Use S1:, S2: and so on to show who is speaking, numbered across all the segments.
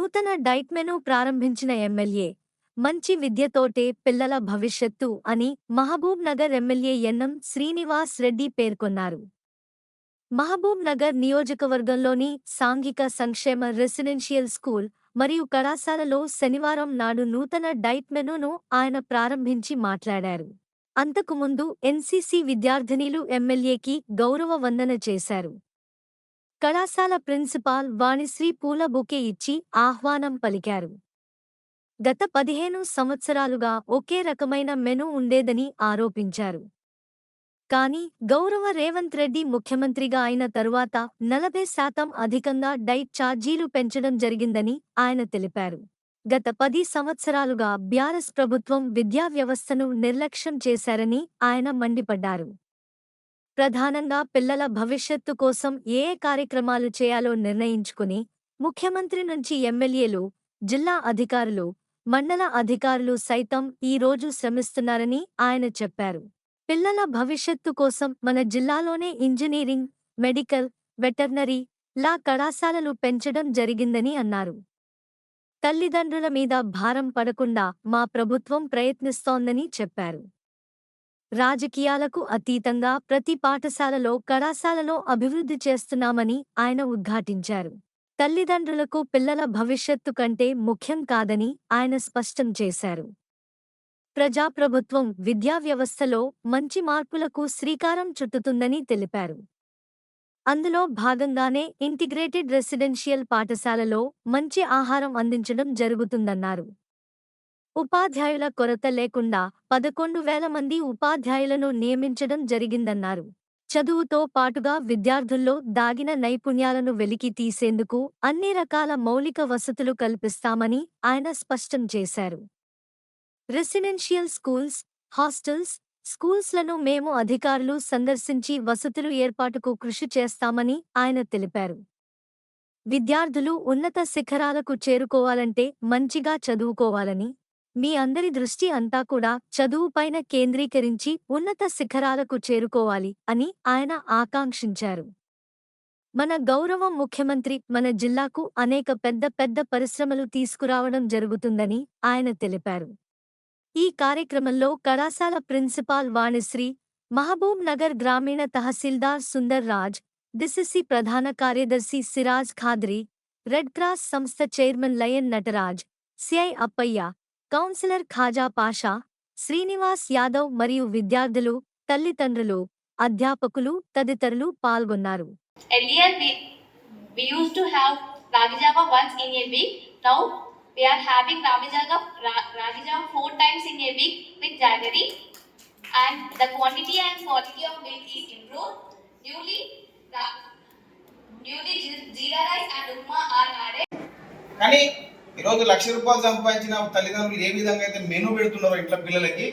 S1: నూతన డైట్మెనూ ప్రారంభించిన ఎమ్మెల్యే మంచి విద్యతోటే పిల్లల భవిష్యత్తు అని మహబూబ్ నగర్ ఎమ్మెల్యే ఎన్నం శ్రీనివాస్ రెడ్డి పేర్కొన్నారు. మహబూబ్ నగర్ నియోజకవర్గంలోని సాంఘిక సంక్షేమ రెసిడెన్షియల్ స్కూల్ మరియు కళాశాలలో శనివారం నాడు నూతన డైట్ మెనూను ఆయన ప్రారంభించి మాట్లాడారు. అంతకుముందు ఎన్సీసీ విద్యార్థినీలు ఎమ్మెల్యేకి గౌరవ వందన చేశారు. కళాశాల ప్రిన్సిపాల్ వాణిశ్రీ పూల బుకే ఇచ్చి ఆహ్వానం పలికారు. గత పదిహేను సంవత్సరాలుగా ఒకే రకమైన మెను ఉండేదని ఆరోపించారు. కాని గౌరవ రేవంత్ రెడ్డి ముఖ్యమంత్రిగా అయిన తరువాత నలభై శాతం అధికంగా డైట్ ఛార్జీలు పెంచడం జరిగిందని ఆయన తెలిపారు. గత పది సంవత్సరాలుగా బ్యారస్ ప్రభుత్వం విద్యా వ్యవస్థను నిర్లక్ష్యం చేశారని ఆయన మండిపడ్డారు. ప్రధానంగా పిల్లల భవిష్యత్తు కోసం ఏ కార్యక్రమాలు చేయాలో నిర్ణయించుకుని ముఖ్యమంత్రి నుంచి ఎమ్మెల్యేలు జిల్లా అధికారులు మండల అధికారులు సైతం ఈ రోజు శ్రమిస్తున్నారని ఆయన చెప్పారు. పిల్లల భవిష్యత్తు కోసం మన జిల్లాలోనే ఇంజనీరింగ్ మెడికల్ వెటర్నరీ లా కళాశాలలు పెంచడం జరిగిందని అన్నారు. తల్లిదండ్రుల మీద భారం పడకుండా మా ప్రభుత్వం ప్రయత్నిస్తోందని చెప్పారు. రాజకీయాలకు అతీతంగా ప్రతి పాఠశాలలో కళాశాలలో అభివృద్ధి చేస్తున్నామని ఆయన ఉద్ఘాటించారు. తల్లిదండ్రులకు పిల్లల భవిష్యత్తు కంటే ముఖ్యం కాదని ఆయన స్పష్టం చేశారు. ప్రజాప్రభుత్వం విద్యా వ్యవస్థలో మంచి మార్పులకు శ్రీకారం చుట్టుతుందని తెలిపారు. అందులో భాగంగానే ఇంటిగ్రేటెడ్ రెసిడెన్షియల్ పాఠశాలలో మంచి ఆహారం అందించడం జరుగుతుందన్నారు. ఉపాధ్యాయుల కొరత లేకుండా పదకొండు వేల మంది ఉపాధ్యాయులను నియమించడం జరిగిందన్నారు. చదువుతో పాటుగా విద్యార్థుల్లో దాగిన నైపుణ్యాలను వెలికి తీసేందుకు అన్ని రకాల మౌలిక వసతులు కల్పిస్తామని ఆయన స్పష్టం చేశారు. రెసిడెన్షియల్ స్కూల్స్ హాస్టల్స్ స్కూల్స్లను మేము అధికారులు సందర్శించి వసతులు ఏర్పాటుకు కృషి చేస్తామని ఆయన తెలిపారు. విద్యార్థులు ఉన్నత శిఖరాలకు చేరుకోవాలంటే మంచిగా చదువుకోవాలని మీ అందరి దృష్టి అంతా కూడా చదువుపైన కేంద్రీకరించి ఉన్నత శిఖరాలకు చేరుకోవాలి అని ఆయన ఆకాంక్షించారు. మన గౌరవ ముఖ్యమంత్రి మన జిల్లాకు అనేక పెద్ద పెద్ద పరిశ్రమలు తీసుకురావడం జరుగుతుందని ఆయన తెలిపారు. ఈ కార్యక్రమంలో కళాశాల ప్రిన్సిపాల్ వాణిశ్రీ మహబూబ్ నగర్ గ్రామీణ తహసీల్దార్ సుందర్ రాజ్ డిసిసి ప్రధాన కార్యదర్శి సిరాజ్ ఖాద్రి రెడ్ క్రాస్ సంస్థ chairman lion Nataraj CI Appaiah councillor Khaja Pasha Srinivas Yadav మరియు విద్యార్థులు తల్లిదండ్రులు అధ్యాపకులు తదితరులు పాల్గొన్నారు.
S2: కానీ ఈరోజు లక్ష రూపాయలు సంపాదించిన తల్లిదండ్రులు ఏ విధంగా అయితే మెనూ పెడుతున్నారో ఇంట్లో పిల్లలకి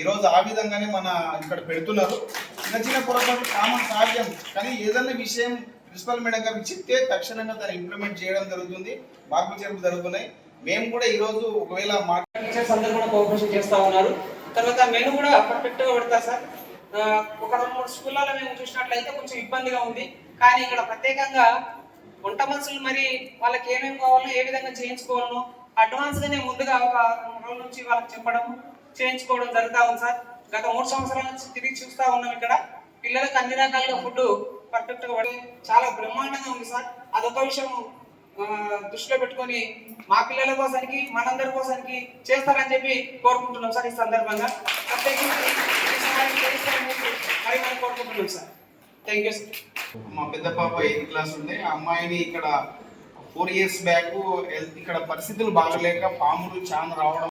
S2: ఈరోజు ఆ విధంగానే మన ఇక్కడ పెడుతున్నారు. చిన్న చిన్న పొరపాటు కామన్ సాధ్యం కానీ ఏదైనా విషయం ప్రిన్సిపల్ మేడం గారికి చెప్తే తక్షణంగా దాన్ని ఇంప్లిమెంట్ చేయడం జరుగుతుంది మార్పులు చేర్పులు జరుగుతున్నాయి. మేము కూడా ఈరోజు ఒకవేళ మా
S3: టీచర్స్ అందరూ కూడా కోఆపరేషన్ చేస్తూ ఉన్నారు. తర్వాత మెను కూడా పర్ఫెక్ట్గా పెడతారు సార్. ఒక రెండు మూడు స్కూళ్ళలో మేము చూసినట్లయితే కొంచెం ఇబ్బందిగా ఉంది. కానీ ఇక్కడ ప్రత్యేకంగా వంట మనుషులు మరి వాళ్ళకి ఏమేమి కావాలో ఏ విధంగా చేయించుకోవాలనో అడ్వాన్స్గానే ముందుగా ఒక రోజు నుంచి వాళ్ళకి చెప్పడం చేయించుకోవడం జరుగుతూ ఉంది సార్. గత మూడు సంవత్సరాల నుంచి తిరిగి చూస్తూ ఉన్నాం ఇక్కడ. పిల్లలకు అన్ని రకాలుగా ఫుడ్ పర్ఫెక్ట్గా పడి చాలా బ్రహ్మాండంగా ఉంది సార్. అదొక విషయం దృష్టిలో పెట్టుకొని మా పిల్లల కోసానికి మనందరి కోసానికి చేస్తారని చెప్పి కోరుకుంటున్నాం సార్ ఈ సందర్భంగా. ప్రత్యేకించి మరి మనం కోరుకుంటున్నాం సార్. థ్యాంక్ యూ సార్
S2: మా పెద్ద పాప ఎయిత్ క్లాస్ ఉంది ఆ అమ్మాయిని ఇక్కడ ఫోర్ ఇయర్స్ బ్యాక్ ఇక్కడ పరిస్థితులు బాగలేక పాములు చాలా రావడం